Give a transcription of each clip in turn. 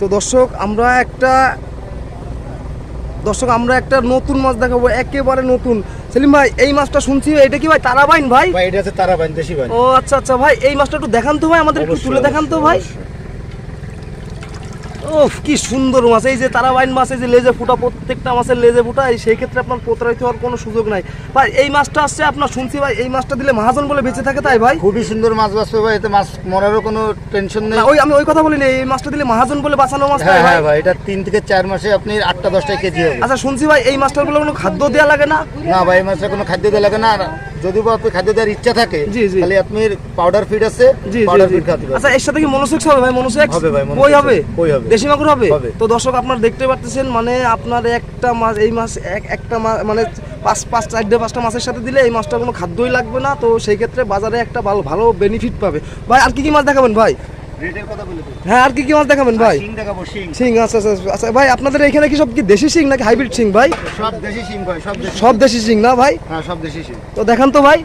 তো দর্শক আমরা একটা দর্শক আমরা একটা নতুন মাছ দেখাবো একেবারে নতুন। সেলিম ভাই এই মাছটা শুনছি এটা কি ভাই তারাবাইন ভাই? ভাই এটা হচ্ছে তারাবাইন দেশি বাইন। ও আচ্ছা আচ্ছা ভাই এই মাছটা একটু দেখান তো ভাই আমাদের একটু তুলে দেখান তো ভাই। অবশ্যই। ও কি সুন্দর মাছ। এই যে তারাবাইন মাছ এই যে লেজে ফুটা প্রত্যেকটা মাছের লেজে ফুটা এই সেই ক্ষেত্রে আপনার প্রতারিত হওয়ার কোনো সুযোগ নাই। ভাই এই মাছটা আসছে আপনার শুনছি ভাই এই মাছটা দিলে মহাজন বলে বেঁচে থাকে তাই ভাই? খুবই সুন্দর মাছ বাঁচবে ভাই এতে মাছ মরারও কোনো টেনশন নেই। ওই আমি ওই কথা বলিনি এই মাছটা দিলে মহাজন বলে বাঁচানো মাছ হ্যাঁ ভাই হ্যাঁ ভাই? এটা তিন থেকে চার মাসে আপনি আটটা দশটা কেজি হবে। আচ্ছা শুনছি ভাই এই মাছটার বলে কোনো খাদ্য দেওয়া লাগে না? না ভাই এই মাছটা কোনো খাদ্য দেওয়া লাগে না যদি বা আপনি খাদ্য দেওয়ার ইচ্ছা থাকে। তাহলে আপনার পাউডার ফিড আছে পাউডার ফিড খাতে আচ্ছা এর সাথে কি মনোসেক্স হবে ভাই? মনোসেক্স হবে ভাই, কই হবে? কই হবে। দেশি মাগুর হবে। তো দর্শক আপনারা দেখতে পাচ্ছেন মানে আপনার একটা মাছ এই মাছ এক একটা মাছ মানে পাঁচ পাঁচ চারটে পাঁচটা মাছের সাথে দিলে এই মাছটা কোনো খাদ্যই লাগবে না। তো সেই ক্ষেত্রে বাজারে একটা ভালো ভালো বেনিফিট পাবে। ভাই আর কি কি মাছ দেখাবেন ভাই? হ্যাঁ আর কি কি মাছ দেখাবেন ভাই? সিং আচ্ছা, আচ্ছা আচ্ছা আচ্ছা ভাই আপনাদের এখানে কি সব কি দেশি সিং নাকি হাইব্রিড সিং ভাই? সব দেশি সিং ভাই সব দেশি সিং না ভাই? হ্যাঁ সব দেশি সিং তো দেখান তো ভাই।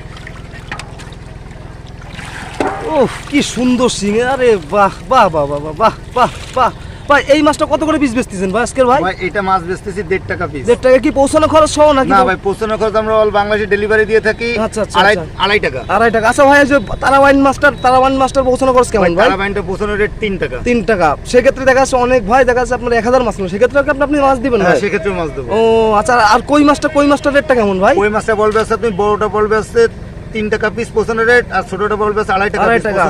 ওহ কি সুন্দর সিং আরে বাহ বাহ বাহ বাহ বাহ বাহ বাহ। ভাই এই মাছটা কত করে পিস বেচতেছেন ভাই আজকের ভাই? ভাই এটা মাছ বেচতেছি দেড় টাকা পিস দেড় টাকা কি পৌঁছানো খরচ সহ নাকি না ভাই পৌঁছানো খরচ আমরা অল বাংলাদেশে ডেলিভারি দিয়ে থাকি। আচ্ছা, আচ্ছা, আড়াই আচ্ছা। আড়াই টাকা। আড়াই টাকা। আচ্ছা ভাই যে তারাবাইন মাস্টার তারাবাইন মাস্টার পৌঁছানো খরচ কেমন ভাই তারাবাইনটা পৌঁছানো রেট তিন টাকা। তিন টাকা। সেক্ষেত্রে দেখা যাচ্ছে অনেক ভাই দেখা যাচ্ছে আপনার এক হাজার মাছ নেবে। সেক্ষেত্রে কি আপনি আপনি মাছ দিবেন হ্যাঁ ভাই? সেক্ষেত্রে মাছ দেবো। ও আচ্ছা আর কই মাছটা কই মাছটার রেটটা কেমন ভাই? ওই মাছটা বলবে আছে? আপনি বড়টা বলবে আছে তিন টাকা পিস পৌঁছানো রেট আর ছোটটা বলবে আছে আড়াই টাকা আড়াই টাকা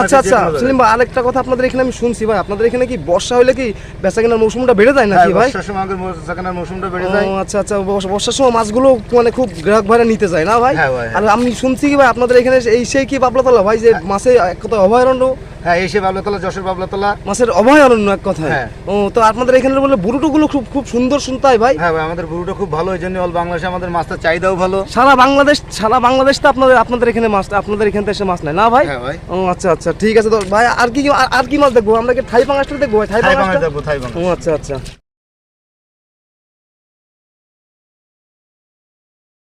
আচ্ছা আচ্ছা। সেলিম ভাই আরেকটা কথা আপনাদের এখানে আমি শুনছি ভাই। আপনাদের এখানে কি বর্ষা হলে কি বেচা কেনার মৌসুমটা বেড়ে যায় নাকি ভাই? বর্ষার সময় আমাদের কেনার মৌসুমটা বেড়ে যায়। আচ্ছা আচ্ছা। বর্ষার সময় মাছগুলো মানে খুব গ্রাহক ভাড়া নিতে যায় না ভাই? হ্যাঁ ভাই, আর আমি শুনছি কি ভাই আপনাদের এখানে এই সেই কি পাবলাতলা ভাই যে মাছে এক কথা অভয়ারণ্য? হ্যাঁ এসে বাবলাতলা যশোর বাবলাতলা। মাছের অভয়ারণ্য এক কথা হ্যাঁ। ও তো আপনাদের এখানে বলে বুরুটুগুলো খুব খুব সুন্দর শুনতে ভাই। হ্যাঁ ভাই আমাদের খুব ভালো এই জন্য অল বাংলাদেশে আমাদের চাহিদাও ভালো। সারা বাংলাদেশ সারা বাংলাদেশ তো আপনাদের আপনাদের এখানে মাছ আপনাদের এখান থেকে এসে মাছ নেয়। না ভাই? হ্যাঁ ভাই। ও আচ্ছা আচ্ছা ঠিক আছে। তো ভাই আর কি আর- কি মাছ দেখব? আমরা কি থাই পাঙাশটা দেখব থাই বাংলা ও আচ্ছা আচ্ছা।